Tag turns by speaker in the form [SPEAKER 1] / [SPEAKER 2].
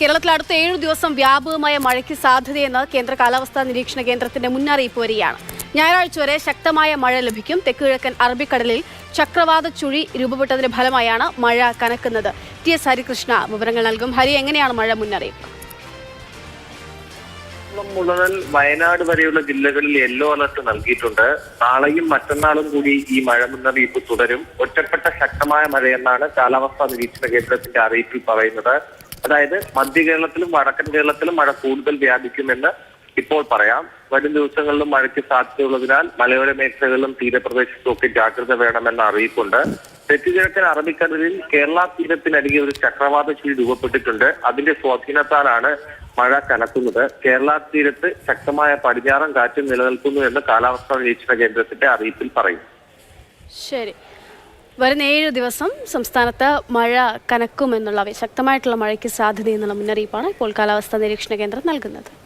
[SPEAKER 1] കേരളത്തിൽ അടുത്ത ഏഴു ദിവസം വ്യാപകമായ മഴയ്ക്ക് സാധ്യതയെന്ന് കേന്ദ്ര കാലാവസ്ഥാ നിരീക്ഷണ കേന്ദ്രത്തിന്റെ മുന്നറിയിപ്പ് വരികയാണ്. ഞായറാഴ്ച വരെ ശക്തമായ മഴ ലഭിക്കും. തെക്കുകിഴക്കൻ അറബിക്കടലിൽ ചക്രവാത ചുഴി രൂപപ്പെട്ടതിന്റെ ഫലമായാണ് മഴ കനക്കുന്നത്. ടി എസ് ഹരികൃഷ്ണ വിവരങ്ങൾ നൽകും. ഹരി എങ്ങനെയാണ് മഴ മുന്നറിയിപ്പ്?
[SPEAKER 2] മുതൽ വയനാട് വരെയുള്ള ജില്ലകളിൽ യെല്ലോ അലർട്ട് നൽകിയിട്ടുണ്ട്. നാളെയും മറ്റന്നാളും കൂടി ഈ മഴ മുന്നറിയിപ്പ് തുടരും. ഒറ്റപ്പെട്ട ശക്തമായ മഴയെന്നാണ് കാലാവസ്ഥാ നിരീക്ഷണ കേന്ദ്രത്തിന്റെ അറിയിപ്പിൽ പറയുന്നത്. അതായത് മധ്യ കേരളത്തിലും വടക്കൻ കേരളത്തിലും മഴ കൂടുതൽ വ്യാപിക്കുമെന്ന് ഇപ്പോൾ പറയാം. വരും ദിവസങ്ങളിലും മഴയ്ക്ക് സാധ്യതയുള്ളതിനാൽ മലയോര മേഖലകളിലും തീരപ്രദേശത്തും ഒക്കെ ജാഗ്രത വേണമെന്ന അറിയിപ്പുണ്ട്. തെക്ക് കിഴക്കൻ അറബിക്കടലിൽ കേരള തീരത്തിനരികെ ഒരു ചക്രവാത ചുഴി രൂപപ്പെട്ടിട്ടുണ്ട്. അതിന്റെ സ്വാധീനത്താലാണ് മഴ കനക്കുന്നത്. കേരള തീരത്ത് ശക്തമായ പടിഞ്ഞാറൻ കാറ്റ് നിലനിൽക്കുന്നു എന്ന് കാലാവസ്ഥാ നിരീക്ഷണ കേന്ദ്രത്തിന്റെ അറിയിപ്പിൽ പറയും
[SPEAKER 1] ശരി. വരുന്ന ഏഴ് ദിവസം സംസ്ഥാനത്ത് മഴ കനക്കുമെന്നുള്ള ശക്തമായിട്ടുള്ള മഴയ്ക്ക് സാധ്യതയെന്നുള്ള മുന്നറിയിപ്പാണ് ഇപ്പോൾ കാലാവസ്ഥാ നിരീക്ഷണ കേന്ദ്രം നൽകുന്നത്.